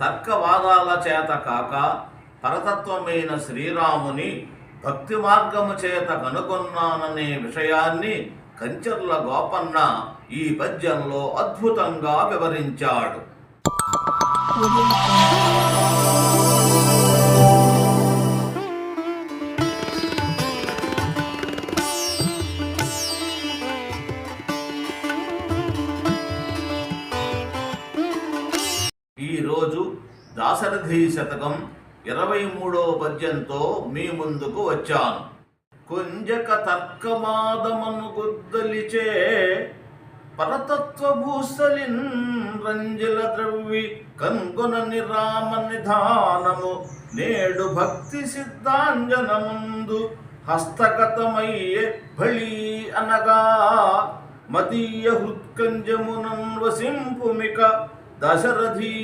తర్కవాదాల చేత కాక పరతత్వమైన శ్రీరాముని భక్తి మార్గము చేత కనుగొన్నాననే విషయాన్ని కంచర్ల గోపన్న ఈ పద్యంలో అద్భుతంగా వివరించాడు. దాశరథి శతకం ఇరవై మూడవ పద్యంతో మీ ముందుకు వచ్చాను. కుంజక తర్కమాదమను గుద్దలిచే పరతత్వ భూసలిన్ రంజల ద్రవ్వి కన్గొనని నిరామ నిధానము నేడు భక్తి సిద్ధాంజనముందు హస్తగతమయ్యే బళీ అనగా మదీయ హృత్కంజమునం వసింపుమిక దశరథీ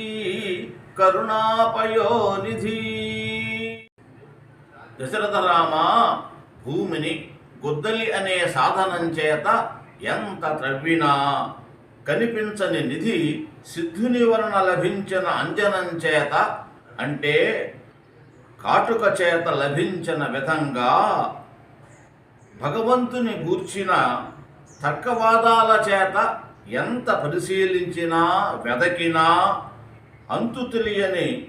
కరుణాపయోనిధి. దశరథ రామ భూమిని గుద్దలి అనే సాధనం చేత ఎంత త్రవ్వినా కనిపించని నిధి సిద్ధుని వలన లభించిన అంజనం చేత అంటే కాటుక చేత లభించిన విధంగా భగవంతుని గూర్చిన తర్కవాదాల చేత ఎంత పరిశీలించినా వెదకినా అంతు తెలియని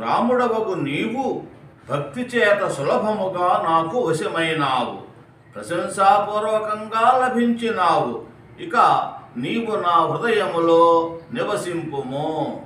రాముడవకు నీవు భక్తి చేత సులభముగా నాకు వశమైనావు. ప్రశంసాపూర్వకంగా లభించినావు. ఇక నీవు నా హృదయములో నివసింపుము.